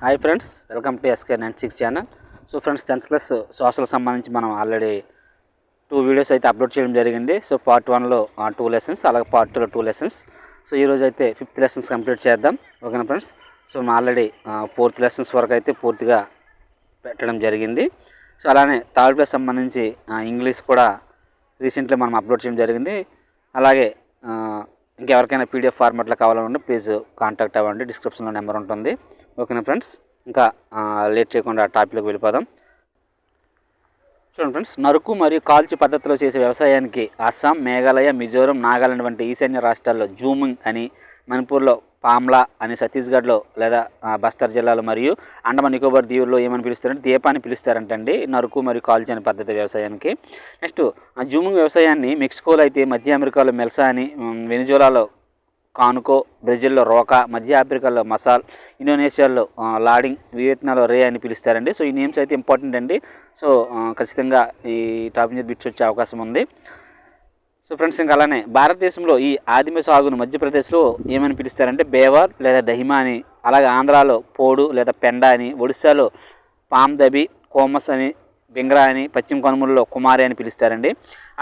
Hi friends welcome to SK nine six channel so friends tenth class social సంబంధించి మనం already two videos అయితే upload చేయడం జరిగింది. So part వన్లో two lessons అలాగే పార్ట్ టూలో టూ లెసన్స్ సో ఈరోజు అయితే ఫిఫ్త్ లెసన్స్ కంప్లీట్ చేద్దాం. ఓకేనా ఫ్రెండ్స్ సో మనం ఆల్రెడీ ఫోర్త్ లెసన్స్ వరకు అయితే పూర్తిగా పెట్టడం జరిగింది. సో అలానే థర్డ్ క్లాస్ సంబంధించి ఇంగ్లీష్ కూడా రీసెంట్లీ మనం అప్లోడ్ చేయడం జరిగింది. అలాగే ఇంకెవరికైనా పీడిఎఫ్ ఫార్మాట్లో కావాలనుకుంటే ప్లీజ్ కాంటాక్ట్ అవ్వండి. డిస్క్రిప్షన్లో నెంబర్ ఉంటుంది. ఓకేనా ఫ్రెండ్స్? ఇంకా లేట్ చేయకుండా టాపిక్లోకి వెళ్ళిపోదాం. చూడండి ఫ్రెండ్స్ నరుకు మరియు కాల్చి పద్ధతిలో చేసే వ్యవసాయానికి అస్సాం మేఘాలయ మిజోరం నాగాలాండ్ వంటి ఈశాన్య రాష్ట్రాల్లో జూమింగ్ అని మణిపూర్లో పామ్లా అని ఛత్తీస్గఢ్లో లేదా బస్తర్ జిల్లాలో మరియు అండమాన్ నికోబార్ దీవుల్లో ఏమని పిలుస్తారంటే దీపాన్ని పిలుస్తారంటండి నరుకు మరియు కాల్చి అనే పద్ధతి వ్యవసాయానికి. నెక్స్ట్ ఆ జూమింగ్ వ్యవసాయాన్ని మెక్సికోలో అయితే మధ్య అమెరికాలో మెల్సా అని వెనిజోలాలో కానుకో బ్రెజిల్లో రోకా మధ్య ఆఫ్రికాలో మసాల్ ఇండోనేషియాలో లాడింగ్ వియత్నాంలో రే అని పిలుస్తారండి. సో ఈ నేమ్స్ అయితే ఇంపార్టెంట్ అండి. సో ఖచ్చితంగా ఈ టాపిక్ మీద బిట్స్ వచ్చే అవకాశం ఉంది. సో ఫ్రెండ్స్ ఇంకా అలానే భారతదేశంలో ఈ ఆదిమ సాగును మధ్యప్రదేశ్లో ఏమని పిలుస్తారంటే బేవార్ లేదా దహిమా అని అలాగే ఆంధ్రాలో పోడు లేదా పెండ అని ఒడిశాలో పామ్దబి కోమస్ అని బింగ్రా అని పశ్చిమ కనుమలలో కుమారి అని పిలుస్తారండి.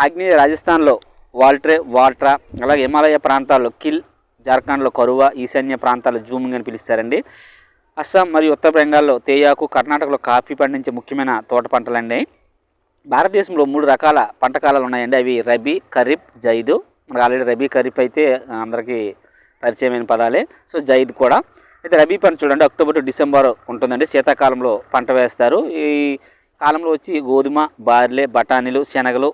ఆగ్నేయ రాజస్థాన్లో వాల్ట్రే వాల్ట్రా అలాగే హిమాలయ ప్రాంతాల్లో కిల్ జార్ఖండ్లో కరువా ఈశాన్య ప్రాంతాల జూమింగ్ అని పిలుస్తారండి. అస్సాం మరియు ఉత్తర బెంగాల్లో తేయాకు కర్ణాటకలో కాఫీ పండించే ముఖ్యమైన తోట పంటలండి. భారతదేశంలో మూడు రకాల పంట కాలాలు ఉన్నాయండి. అవి రబీ ఖరీఫ్ జైదు. మనకు ఆల్రెడీ రబీ ఖరీఫ్ అయితే అందరికీ పరిచయమైన పదాలే. సో జైద్ కూడా. అయితే రబీ పంట చూడండి అక్టోబర్ టు డిసెంబర్ ఉంటుందండి. శీతాకాలంలో పంట వేస్తారు. ఈ కాలంలో వచ్చి గోధుమ బార్లే బఠానీలు శనగలు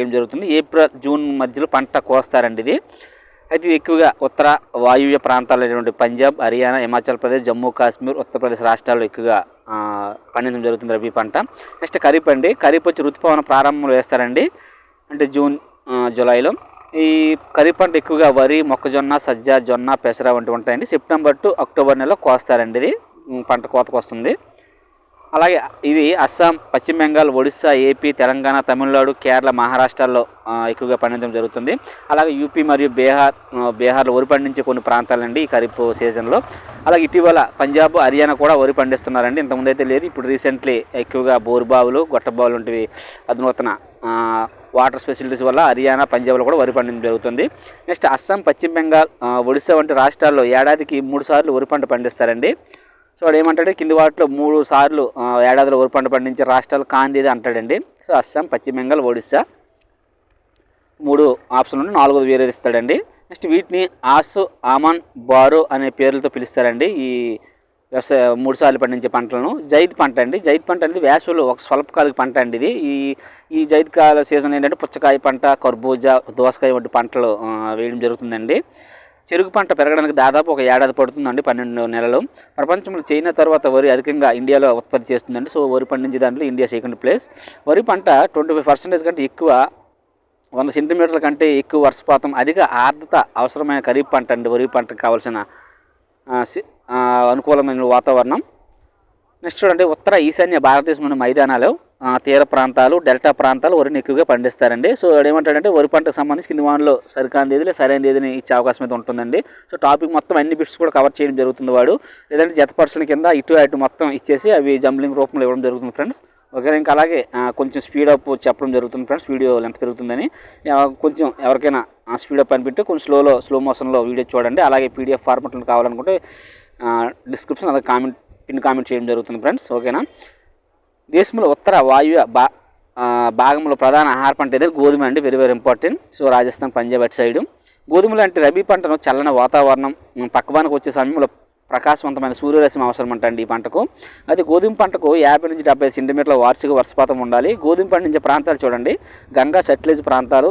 ఏం జరుగుతుంది? ఏప్రిల్ జూన్ మధ్యలో పంట కోస్తారండి ఇది. అయితే ఇది ఎక్కువగా ఉత్తర వాయువ్య ప్రాంతాలైనటువంటి పంజాబ్ హర్యానా హిమాచల్ ప్రదేశ్ జమ్మూ కాశ్మీర్ ఉత్తరప్రదేశ్ రాష్ట్రాల్లో ఎక్కువగా పండించడం జరుగుతుంది రబీ పంట. నెక్స్ట్ ఖరీఫ్ అండి. ఖరీఫ్ వచ్చి ఋతుపవన ప్రారంభంలో వేస్తారండి. అంటే జూన్ జూలైలో. ఈ ఖరీఫ్ పంట ఎక్కువగా వరి మొక్కజొన్న సజ్జ జొన్న పెసర వంటివి ఉంటాయండి. సెప్టెంబర్ టు అక్టోబర్ నెలలో కోస్తారండి ఇది. పంట కోతకు వస్తుంది అలాగే ఇది అస్సాం పశ్చిమ బెంగాల్ ఒడిస్సా ఏపీ తెలంగాణ తమిళనాడు కేరళ మహారాష్ట్రలో ఎక్కువగా పండించడం జరుగుతుంది. అలాగే యూపీ మరియు బీహార్ బీహార్లో వరి పండించే కొన్ని ప్రాంతాలండి ఈ ఖరీఫ్ సీజన్లో. అలాగే ఇటీవల పంజాబ్ హర్యానా కూడా వరి పండిస్తున్నారండి. ఇంతకుముందు అయితే లేదు ఇప్పుడు రీసెంట్లీ ఎక్కువగా బోరుబావులు గొట్టబావులు వంటివి అధునూతన వాటర్ ఫెసిలిటీస్ వల్ల హర్యానా పంజాబ్లో కూడా వరి పండించడం జరుగుతుంది. నెక్స్ట్ అస్సాం పశ్చిమ బెంగాల్ ఒడిస్సా ఒడిశా వంటి రాష్ట్రాల్లో ఏడాదికి మూడు సార్లు వరి పంట పండిస్తారండి. సో వాడు ఏమంటాడు? కింది వాటిలో మూడు సార్లు ఏడాదిలో వరి పంట పండించే రాష్ట్రాలు కాందేది అంటాడండి. సో అస్సాం పశ్చిమ బెంగాల్ ఒడిస్సా మూడు ఆప్షన్ నుండి నాలుగోది వేరేది ఇస్తాడండి నెక్స్ట్ వీటిని ఆసు ఆమన్ బారు అనే పేర్లతో పిలుస్తారండి ఈ వ్యవసాయ మూడు సార్లు పండించే పంటలను. జైద్ పంట అండి. జైద్ పంట అనేది వేసవిలో ఒక స్వల్పకాలిక పంట అండి ఇది. ఈ ఈ జైద్ కాల సీజన్ ఏంటంటే పుచ్చకాయ పంట కర్బూజా దోసకాయ వంటి పంటలు వేయడం జరుగుతుందండి. చెరుకు పంట పెరగడానికి దాదాపు ఒక ఏడాది పడుతుందండి పన్నెండు నెలలు. ప్రపంచంలో చైనా తర్వాత వరి అధికంగా ఇండియాలో ఉత్పత్తి చేస్తుందండి. సో వరి పండించే దాంట్లో ఇండియా సెకండ్ ప్లేస్ వరి పంట ట్వంటీ ఫైవ్ పర్సెంటేజ్ కంటే ఎక్కువ వంద సెంటీమీటర్ల కంటే ఎక్కువ వర్షపాతం అధిక ఆర్ద్రత అవసరమైన ఖరీఫ్ పంట అండి. వరి పంటకు కావాల్సిన అనుకూలమైన వాతావరణం. నెక్స్ట్ చూడండి ఉత్తర ఈశాన్య భారతదేశంలోని మైదానాలు. తీర ప్రాంతాలు డెల్టా ప్రాంతాలు వరిని ఎక్కువగా పండిస్తారండి. సో ఏమంటాడంటే వరి పంటకు సంబంధించి కింది వానలో సరికాని తేదీలో సరైన తేదీని ఇచ్చే అవకాశం అయితే ఉంటుందండి. సో టాపిక్ మొత్తం అన్ని బిట్స్ కూడా కవర్ చేయడం జరుగుతుంది వాడు. లేదంటే జత పర్సన్ కింద ఇటు అటు మొత్తం ఇచ్చేసి అవి జంబ్లింగ్ రూపంలో ఇవ్వడం జరుగుతుంది ఫ్రెండ్స్. ఓకే ఇంకా అలాగే కొంచెం స్పీడ్ అప్ చెప్పడం జరుగుతుంది ఫ్రెండ్స్ వీడియో లెంత్ పెరుగుతుందని. కొంచెం ఎవరికైనా స్పీడ్ అప్ అనిపెట్టి కొంచెం స్లోలో స్లో మోషన్లో వీడియో చూడండి. అలాగే పీడిఎఫ్ ఫార్మాట్లో కావాలనుకుంటే డిస్క్రిప్షన్ అలాగే కామెంట్ పిన్ కామెంట్ చేయడం జరుగుతుంది ఫ్రెండ్స్. ఓకేనా? దేశంలో ఉత్తర వాయువ్య బా భాగంలో ప్రధాన ఆహార పంట ఏదైతే గోధుమ అండి. Very very important so Rajasthan Punjab అటు సైడు. గోధుమలు అంటే రబీ పంటను చల్లని వాతావరణం పక్కవానికి వచ్చే సమయంలో ప్రకాశవంతమైన సూర్యరశ్మి అవసరం అంటండి ఈ పంటకు. అయితే గోధుమ పంటకు యాభై నుంచి డెబ్బై సెంటీమీటర్ల వార్షిక వర్షపాతం ఉండాలి. గోధుమ పండించే ప్రాంతాలు చూడండి. గంగా సెట్లేజ్ ప్రాంతాలు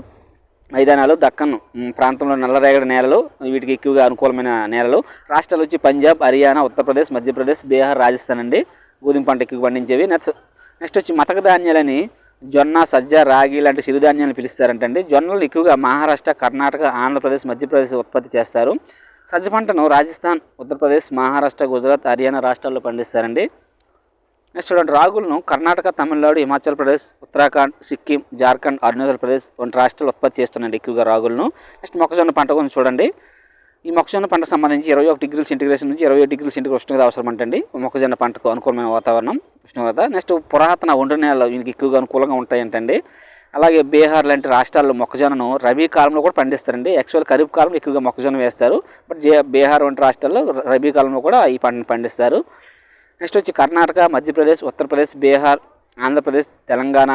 మైదానాలు దక్కన్ ప్రాంతంలో నల్లరేగడి నేలలు వీటికి ఎక్కువగా అనుకూలమైన నేలలు. రాష్ట్రాలు వచ్చి పంజాబ్ హర్యానా ఉత్తరప్రదేశ్ మధ్యప్రదేశ్ బీహార్ రాజస్థాన్ అండి. గోధుమ పంట ఎక్కువ పండించేవి. నెక్స్ట్ నెక్స్ట్ వచ్చి మతక ధాన్యాలని జొన్న సజ్జ రాగి లాంటి చిరుధాన్యాలను పిలుస్తారంటండి. జొన్నలు ఎక్కువగా మహారాష్ట్ర కర్ణాటక ఆంధ్రప్రదేశ్ మధ్యప్రదేశ్ ఉత్పత్తి చేస్తారు. సజ్జ పంటను రాజస్థాన్ ఉత్తరప్రదేశ్ మహారాష్ట్ర గుజరాత్ హర్యానా రాష్ట్రాల్లో పండిస్తారండి. నెక్స్ట్ చూడండి రాగులను కర్ణాటక తమిళనాడు హిమాచల్ ప్రదేశ్ ఉత్తరాఖండ్ సిక్కిం జార్ఖండ్ అరుణాచల్ ప్రదేశ్ వంటి రాష్ట్రాలు ఉత్పత్తి చేస్తున్నాయండి ఎక్కువగా రాగులను. నెక్స్ట్ మొక్కజొన్న పంట గురించి చూడండి. ఈ మొక్కజొన్న పంటకు సంబంధించి ఇరవై ఒక డిగ్రీల సెంటిగ్రేషన్ నుంచి ఇరవై డిగ్రీల సెంటిగ్రేడ్ ఉష్ణోగ్రత అవసరం అంటండి మొక్కజొన్న పంటకు అనుకూలమైన వాతావరణం ఉష్ణోగ్రత. నెక్స్ట్ పురాతన ఒండ్రు నేలలు దీనికి ఎక్కువగా అనుకూలంగా ఉంటాయంటండి. అలాగే బీహార్ లాంటి రాష్ట్రాల్లో మొక్కజొన్నను రబీ కాలంలో కూడా పండిస్తారండి. యాక్చువల్ ఖరీఫ్ కాలంలో ఎక్కువగా మొక్కజొన్న వేస్తారు. బట్ జే బీహార్ వంటి రాష్ట్రాల్లో రబీ కాలంలో కూడా ఈ పంటను పండిస్తారు. నెక్స్ట్ వచ్చి కర్ణాటక మధ్యప్రదేశ్ ఉత్తరప్రదేశ్ బీహార్ ఆంధ్రప్రదేశ్ తెలంగాణ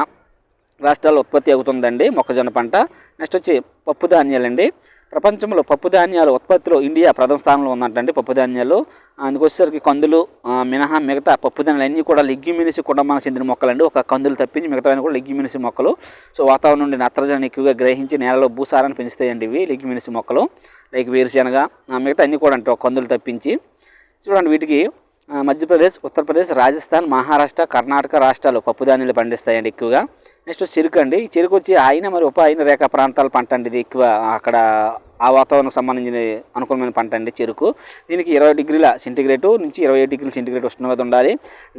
రాష్ట్రాల్లో ఉత్పత్తి అవుతుందండి మొక్కజొన్న పంట. నెక్స్ట్ వచ్చి పప్పు ధాన్యాలండి ప్రపంచంలో పప్పుధాన్యాల ఉత్పత్తిలో ఇండియా ప్రథమ స్థానంలో ఉందంటండి పప్పుధాన్యాలు అందుకొచ్చేసరికి కందులు మినహా మిగతా పప్పుధాన్యాలు అన్నీ కూడా లెగ్యుమినిసి కుటుంబానికి చెందిన మొక్కలండి. ఒక కందులు తప్పించి మిగతా కూడా లెగ్యుమినిసి మొక్కలు. సో వాతావరణం నుండి నత్రజని ఎక్కువగా గ్రహించి నేలలో భూసారాన్ని పెంచుతాయండి ఇవి లెగ్యుమినిసి మొక్కలు. లైక్ వేరుశెనగ ఆ, మిగతా అన్నీ కూడా అంటే ఒక కందులు తప్పించి. చూడండి వీటికి మధ్యప్రదేశ్ ఉత్తరప్రదేశ్ రాజస్థాన్ మహారాష్ట్ర కర్ణాటక రాష్ట్రాలు పప్పుధాన్యాలు పండిస్తాయండి ఎక్కువగా. నెక్స్ట్ చెరుకు అండి. ఈ చెరుకు వచ్చి ఆయన మరి ఉప ఆయన రేఖ ప్రాంతాల పంట అండి. ఇది ఎక్కువ అక్కడ ఆ వాతావరణం సంబంధించిన అనుకూలమైన పంట అండి చెరుకు. దీనికి ఇరవై డిగ్రీల సెంటిగ్రేటు నుంచి ఇరవై ఏడు డిగ్రీల సెంటిగ్రేడ్ ఉష్ణోగ్రత ఉండాలి.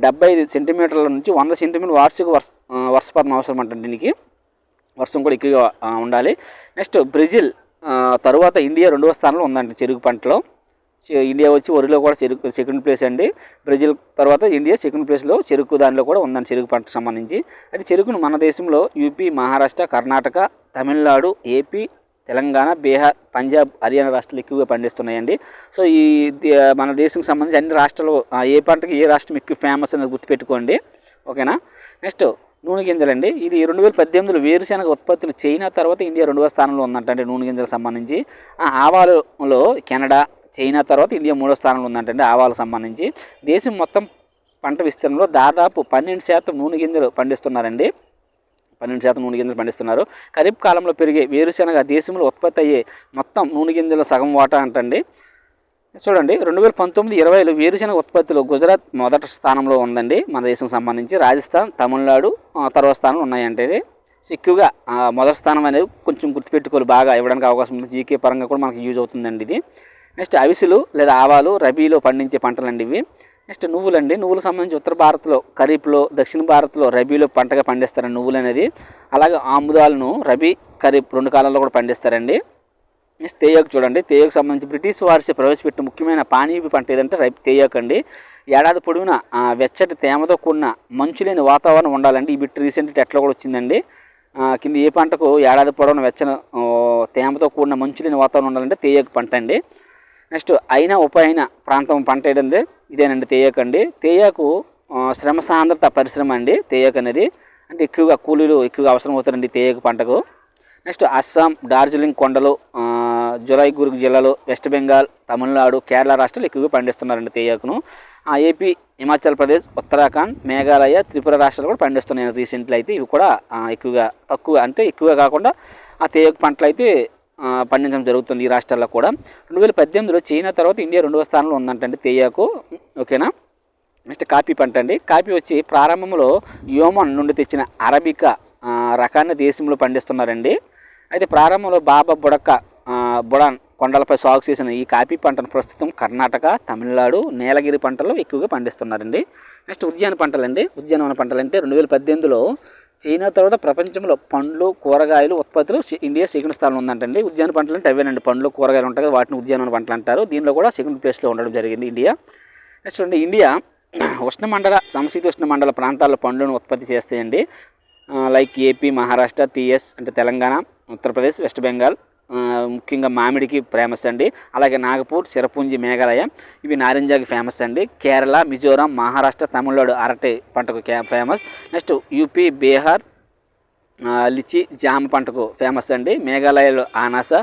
డెబ్బై ఐదు సెంటీమీటర్ల నుంచి వంద సెంటీమీటర్ వార్షిక వర్ష వర్షపాతం అవసరం అంట దీనికి. వర్షం కూడా ఎక్కువగా ఉండాలి. నెక్స్ట్ బ్రెజిల్ తరువాత ఇండియా రెండవ స్థానంలో ఉందండి చెరుకు పంటలో. ఇండియా వచ్చి వరిలో కూడా చెరుకు సెకండ్ ప్లేస్ అండి. బ్రెజిల్ తర్వాత ఇండియా సెకండ్ ప్లేస్లో చెరుకు దానిలో కూడా ఉందండి చెరుకు పంటకు సంబంధించి. అయితే చెరుకును మన దేశంలో యూపీ మహారాష్ట్ర కర్ణాటక తమిళనాడు ఏపీ తెలంగాణ బీహార్ పంజాబ్ హర్యానా రాష్ట్రాలు ఎక్కువగా పండిస్తున్నాయండి. సో ఈ మన దేశంకి సంబంధించి అన్ని రాష్ట్రాలు ఏ పంటకి ఏ రాష్ట్రం ఎక్కువ ఫేమస్ అనేది గుర్తుపెట్టుకోండి. ఓకేనా? నెక్స్ట్ నూనె గింజలండి. ఇది రెండు వేల పద్దెనిమిదిలో వేరుశెనగ ఉత్పత్తులు చైనా తర్వాత ఇండియా రెండవ స్థానంలో ఉందంటండి నూనె గింజలకు సంబంధించి. ఆ, ఆవాలలో కెనడా చైనా తర్వాత ఇండియా మూడో స్థానంలో ఉందంటే ఆవాలకు సంబంధించి. దేశం మొత్తం పంట విస్తీర్ణంలో దాదాపు పన్నెండు శాతం నూనె గింజలు పండిస్తున్నారండి. పన్నెండు శాతం నూనె గింజలు పండిస్తున్నారు. ఖరీఫ్ కాలంలో పెరిగే వేరుశెనగ దేశంలో ఉత్పత్తి అయ్యే మొత్తం నూనె గింజల సగం వాటా అంటండి. చూడండి రెండు వేల పంతొమ్మిది ఇరవైలో వేరుశనగ ఉత్పత్తిలో గుజరాత్ మొదటి స్థానంలో ఉందండి. మన దేశం సంబంధించి రాజస్థాన్ తమిళనాడు తర్వాత స్థానంలో ఉన్నాయంటే సో ఎక్కువగా మొదటి స్థానం అనేది కొంచెం గుర్తుపెట్టుకోవాలి. బాగా ఇవ్వడానికి అవకాశం ఉంది. జీకే పరంగా కూడా మనకు యూజ్ అవుతుందండి ఇది. నెక్స్ట్ అవిసెలు లేదా ఆవాలు రబీలో పండించే పంటలండి ఇవి. నెక్స్ట్ నువ్వులండి. నువ్వులకు సంబంధించి ఉత్తర భారత్లో ఖరీఫ్లో దక్షిణ భారత్లో రబీలో పంటగా పండిస్తారండి నువ్వులు అనేది అలాగే ఆముదాలను రబీ ఖరీఫ్ రెండు కాలాల్లో కూడా పండిస్తారండి. నెక్స్ట్ తేయాకు చూడండి. తేయాకు సంబంధించి బ్రిటిష్ వారిసి ప్రవేశపెట్టిన ముఖ్యమైన పానీయ పంట ఏదంటే రైపు తేయాకు అండి. ఏడాది పొడవునా వెచ్చటి తేమతో కూడిన మంచు లేని వాతావరణం ఉండాలండి. ఈ బిట్ రీసెంట్ ఎట్లా కూడా వచ్చిందండి. కింద ఏ పంటకు ఏడాది పొడవున వెచ్చని తేమతో కూడిన మంచు లేని వాతావరణం ఉండాలంటే తేయాకు పంట అండి. నెక్స్ట్ అయినా ఉప ప్రాంతం పంట ఏంటంటే ఇదేనండి తేయాకు అండి. తేయాకు శ్రమ సాంద్రత పరిశ్రమ అండి తేయాకు అనేది. అంటే ఎక్కువగా కూలీలు ఎక్కువగా అవసరం అవుతారండి తేయాకు పంటకు. నెక్స్ట్ అస్సాం డార్జిలింగ్ కొండలు ఆ, జులైగుర్గ్ జిల్లాలో వెస్ట్ బెంగాల్ తమిళనాడు కేరళ రాష్ట్రాలు ఎక్కువగా పండిస్తున్నారండి తేయాకును. ఆ, ఏపీ హిమాచల్ ప్రదేశ్ ఉత్తరాఖండ్ మేఘాలయ త్రిపుర రాష్ట్రాలు కూడా పండిస్తున్నాయి రీసెంట్లీ అయితే ఇవి కూడా ఎక్కువగా తక్కువ అంటే ఎక్కువగా కాకుండా ఆ తేయాకు పంటలు అయితే పండించడం జరుగుతుంది ఈ రాష్ట్రాల్లో కూడా. రెండు వేల పద్దెనిమిదిలో చైనా తర్వాత ఇండియా రెండవ స్థానంలో ఉందంటండి తేయాకు. ఓకేనా? నెక్స్ట్ కాఫీ పంట అండి. కాఫీ వచ్చి ప్రారంభంలో యోమన్ నుండి తెచ్చిన అరబికా రకాన్ని దేశంలో పండిస్తున్నారండి. అయితే ప్రారంభంలో బాబా బుడక్క బుడాన్ కొండలపై సాగు చేసిన ఈ కాఫీ పంటను ప్రస్తుతం కర్ణాటక తమిళనాడు నీలగిరి పంటలు ఎక్కువగా పండిస్తున్నారండి. నెక్స్ట్ ఉద్యాన పంటలండి. ఉద్యానవన పంటలు అంటే రెండు వేల పద్దెనిమిదిలో చైనా తర్వాత ప్రపంచంలో పండ్లు కూరగాయలు ఉత్పత్తులు ఇండియా సెకండ్ స్థానంలో ఉందంటండి. ఉద్యాన పంటలు అంటే అవేనండి. పండ్లు కూరగాయలు ఉంటాయి కదా వాటిని ఉద్యానవన పంటలు అంటారు. దీనిలో కూడా సెకండ్ ప్లేస్లో ఉండడం జరిగింది ఇండియా. నెక్స్ట్ చూడండి ఇండియా ఉష్ణమండల సమశీతోష్ణ మండల ప్రాంతాల్లో పండ్లను ఉత్పత్తి చేస్తాయండి. లైక్ ఏపీ మహారాష్ట్ర టీఎస్ అంటే తెలంగాణ ఉత్తరప్రదేశ్ వెస్ట్ బెంగాల్ ముఖ్యంగా మామిడికి ఫేమస్ అండి. అలాగే నాగపూర్ సిరపుంజి మేఘాలయ ఇవి నారింజాకి ఫేమస్ అండి. కేరళ మిజోరాం మహారాష్ట్ర తమిళనాడు అరటి పంటకు famous. Next UP Bihar litchi జామ పంటకు ఫేమస్ అండి. మేఘాలయలో ఆనాస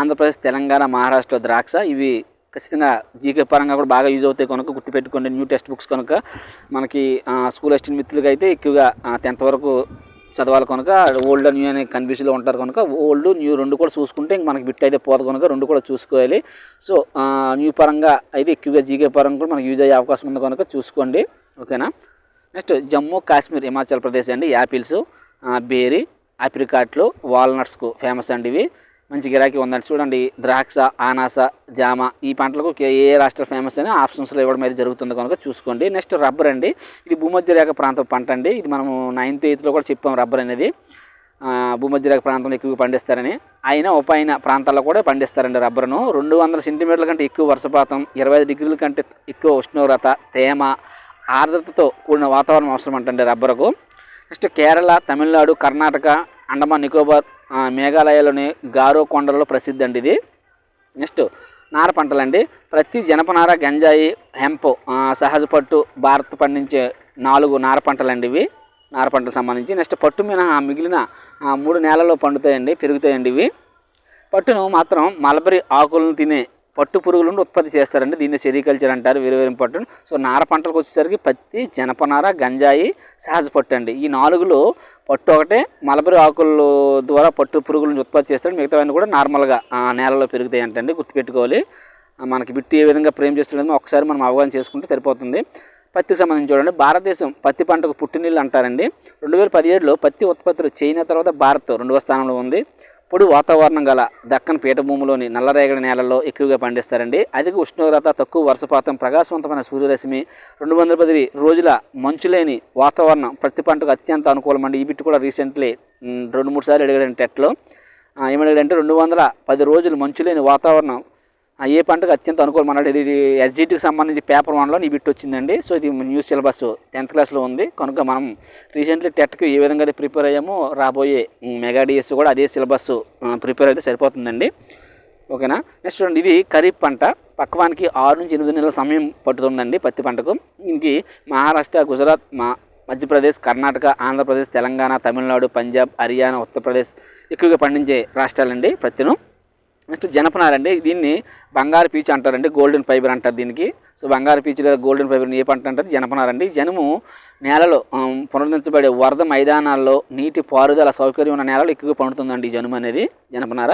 ఆంధ్రప్రదేశ్ తెలంగాణ మహారాష్ట్ర ద్రాక్ష ఇవి ఖచ్చితంగా జీకే పరంగా కూడా బాగా యూజ్ అవుతాయి కనుక గుర్తుపెట్టుకోండి. న్యూ టెక్స్ట్ బుక్స్ కనుక మనకి స్కూల్ వచ్చిన మిత్రులకి అయితే ఎక్కువగా టెన్త్ వరకు చదవాలి కనుక ఓల్డ్ న్యూ అనే కన్ఫ్యూజన్లో ఉంటారు కనుక ఓల్డ్ న్యూ రెండు కూడా చూసుకుంటే ఇంక మనకి బిట్ అయితే పోదు కనుక రెండు కూడా చూసుకోవాలి. సో న్యూ పరంగా అయితే ఎక్కువగా జీకే పరంగా కూడా మనకి యూజ్ అయ్యే అవకాశం ఉంది కనుక చూసుకోండి. ఓకేనా నెక్స్ట్ జమ్మూ కాశ్మీర్ హిమాచల్ ప్రదేశ్ అండి యాపిల్స్ బేరీ ఆప్రికాట్లు వాల్నట్స్కు ఫేమస్ అండి ఇవి. మంచి గిరాకీ ఉందండి. చూడండి ద్రాక్ష ఆనాస జామ ఈ పంటలకు ఏ రాష్ట్ర ఫేమస్ అని ఆప్షన్స్లో ఇవ్వడం అయితే జరుగుతుంది కనుక చూసుకోండి. నెక్స్ట్ రబ్బర్ అండి. ఇది భూమధ్యరేఖ ప్రాంతం పంట అండి. ఇది మనము నైన్త్ ఎయిత్లో కూడా చెప్పాం రబ్బర్ అనేది. భూమధ్యరేఖ ప్రాంతంలో ఎక్కువగా పండిస్తారని. అయినా ఉపైన ప్రాంతాల్లో కూడా పండిస్తారండి రబ్బరును రెండు వందల సెంటీమీటర్ల కంటే ఎక్కువ వర్షపాతం ఇరవై ఐదు డిగ్రీల కంటే ఎక్కువ ఉష్ణోగ్రత తేమ ఆర్ద్రతతో కూడిన వాతావరణం అవసరం అంటండి రబ్బరుకు నెక్స్ట్ కేరళ తమిళనాడు కర్ణాటక అండమాన్ నికోబార్ మేఘాలయలోని గారో కొండలలో ప్రసిద్ధి అండి ఇది. నెక్స్ట్ నార పంటలండి. ప్రతి జనపనార గంజాయి హెంప్ సహజ పట్టు భారత్ పండించే నాలుగు నార పంటలండి ఇవి. నార పంటలకు సంబంధించి. నెక్స్ట్ పట్టు మినహా మిగిలిన మూడు నేలల్లో పండుతాయండి పెరుగుతాయండి ఇవి. పట్టును మాత్రం మలబరీ ఆకులను తినే పట్టు పురుగుల నుండి ఉత్పత్తి చేస్తారండి. దీన్ని సెరికల్చర్ అంటారు వేరు పట్టును సో నార పంటలకు వచ్చేసరికి పత్తి జనపనార గంజాయి సహజ పట్టు అండి. ఈ నాలుగులో పట్టు ఒకటే. మలబరి ఆకుల ద్వారా పట్టు పురుగులను ఉత్పత్తి చేస్తారు మిగతావన్నీ కూడా నార్మల్గా నేలలో పెరుగుతాయి అంటండి గుర్తుపెట్టుకోవాలి. మనకి బిట్టి ఏ విధంగా ప్రేమ చేస్తుండేమో ఒకసారి మనం అవగాహన చేసుకుంటే సరిపోతుంది. పత్తికి సంబంధించి చూడండి. భారతదేశం పత్తి పంటకు పుట్టినీళ్ళు అంటారండి. రెండు వేల పదిహేడులో పత్తి ఉత్పత్తులు చైనా తర్వాత భారత్ రెండవ స్థానంలో ఉంది. పొడి వాతావరణం గల దక్కన్ పీఠభూమిలోని నల్లరేగడి నేలల్లో ఎక్కువగా పండిస్తారండి. అధిక ఉష్ణోగ్రత తక్కువ వర్షపాతం ప్రకాశవంతమైన సూర్యరశ్మి రెండు వందల పది రోజుల మంచు లేని వాతావరణం ప్రతి పంటకు అత్యంత అనుకూలం అండి. ఈ బిట్టు కూడా రీసెంట్లీ రెండు మూడు సార్లు అడిగాడండి టెట్లో. ఏమడిగాడంటే రెండు వందల పది రోజులు మంచు లేని వాతావరణం ఏ పంటకు అత్యంత అనుకూలం అన్నాడు. ఇది ఎస్జిటికి సంబంధించి పేపర్ వన్లో నీ బిట్ వచ్చిందండి. సో ఇది న్యూస్ సిలబస్ టెన్త్ క్లాస్లో ఉంది. కనుక మనం రీసెంట్లీ టెట్కి ఏ విధంగా అయితే ప్రిపేర్ అయ్యామో రాబోయే మెగాడిఎస్ కూడా అదే సిలబస్ ప్రిపేర్ అయితే సరిపోతుందండి. ఓకేనా? నెక్స్ట్ చూడండి. ఇది ఖరీఫ్ పంట. పక్వానికి ఆరు నుంచి ఎనిమిది నెలల సమయం పట్టుతుందండి పత్తి పంటకు. దీనికి మహారాష్ట్ర గుజరాత్ మా మధ్యప్రదేశ్ కర్ణాటక ఆంధ్రప్రదేశ్ తెలంగాణ తమిళనాడు పంజాబ్ హర్యానా ఉత్తరప్రదేశ్ ఎక్కువగా పండించే రాష్ట్రాలండి పత్తిను నెక్స్ట్ జనపనారండి దీన్ని బంగారు పీచు అంటారండి గోల్డెన్ ఫైబర్ అంటారు దీనికి. సో బంగారు పీచు లేదా గోల్డెన్ ఫైబర్ని ఏ పంట అంటారు? జనపనారండి. జనుము నేలలో పునరుద్ధరించబడే వరద మైదానాల్లో నీటి పారుదల సౌకర్యం ఉన్న నేలలో ఎక్కువగా పండుతుందండి జనుము అనేది జనపనార.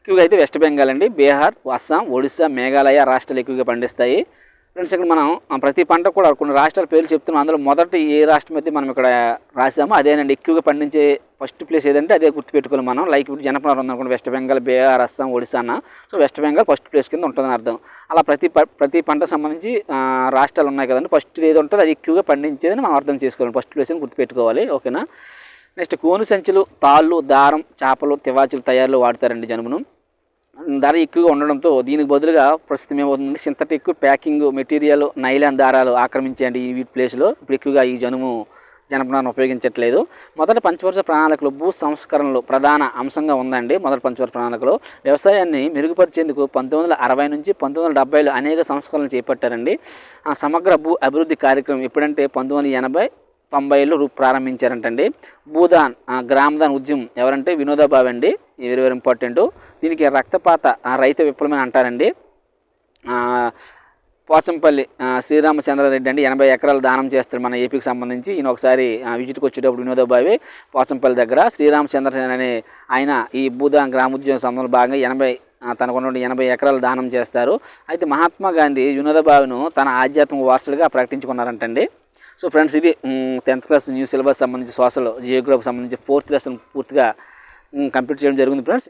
ఎక్కువగా అయితే వెస్ట్ బెంగాల్ అండి బీహార్ అస్సాం ఒడిశా మేఘాలయ రాష్ట్రాలు ఎక్కువగా పండిస్తాయి. ఫ్రెండ్స్ ఇక్కడ మనం ప్రతి పంట కూడా కొన్ని రాష్ట్రాల పేర్లు చెప్తున్నాం. అందులో మొదటి ఏ రాష్ట్రం అయితే మనం ఇక్కడ రాసామో అదేనండి ఎక్కువగా పండించే ఫస్ట్ ప్లేస్ ఏదంటే అదే గుర్తుపెట్టుకోవాలి మనం. లైక్ ఇప్పుడు జనపనార ఉందనుకోండి వెస్ట్ బెంగాల్ బీహార్ అస్సాం ఒడిశా అన్న. So West Bengal first place కింద ఉంటుందని అర్థం. అలా ప్రతి ప- ప్రతి పంట సంబంధించి రాష్ట్రాలు ఉన్నాయి కదండి. ఫస్ట్ ఏది ఉంటుంది అది ఎక్కువగా పండించేదని మనం అర్థం చేసుకోవాలి. ఫస్ట్ ప్లేస్ అని గుర్తుపెట్టుకోవాలి. ఓకేనా నెక్స్ట్ కోను సంచులు తాళ్ళు దారం చేపలు తివాచులు తయారులో వాడతారండి జనుమును. ధర ఎక్కువగా ఉండడంతో దీనికి బదులుగా ప్రస్తుతం ఏమవుతుంది సింథటిక్ ప్యాకింగ్ మెటీరియల్ నైలాన్ దారాలు ఆక్రమించండి ఈ ప్లేస్లో. ఇప్పుడు ఎక్కువగా ఈ జనుము జనపనాన్ని ఉపయోగించట్లేదు. మొదటి పంచవర్ష ప్రణాళికలు భూ సంస్కరణలు ప్రధాన అంశంగా ఉందండి మొదటి పంచవర్ష ప్రణాళికలో. వ్యవసాయాన్ని మెరుగుపరిచేందుకు పంతొమ్మిది వందల అరవై నుంచి పంతొమ్మిది వందల డెబ్బైలో అనేక సంస్కరణలు చేపట్టారండి. ఆ సమగ్ర భూ అభివృద్ధి కార్యక్రమం ఎప్పుడంటే పంతొమ్మిది ఎనభై తొంభైలో రూ ప్రారంభించారంటండి. భూదాన్ గ్రామదాన్ ఉద్యమం ఎవరంటే వినోదాబాబు అండి. Very very important. దీనికి రక్తపాత రైతు విప్లవం అంటారండి. పోచంపల్లి శ్రీరామచంద్రారెడ్డి అండి. ఎనభై ఎకరాలు దానం చేస్తారు మన ఏపీకి సంబంధించి. ఈయన ఒకసారి విజిట్కి వచ్చేటప్పుడు వినోదాబావి పోచంపల్లి దగ్గర శ్రీరామచంద్రసేన అనే ఆయన ఈ భూదాన్ గ్రామోద్యమ సంబంధంలో భాగంగా ఎనభై తనకున్నటువంటి ఎనభై ఎకరాలు దానం చేస్తారు. అయితే మహాత్మా గాంధీ వినోదబాబును తన ఆధ్యాత్మిక వారసులుగా ప్రకటించుకున్నారంటండి. సో ఫ్రెండ్స్ ఇది టెన్త్ క్లాస్ న్యూ సిలబస్ సంబంధించి సోషల్ జియోగ్రఫీ సంబంధించి ఫోర్త్ లెసన్ పూర్తిగా కంప్లీట్ చేయడం జరిగింది ఫ్రెండ్స్.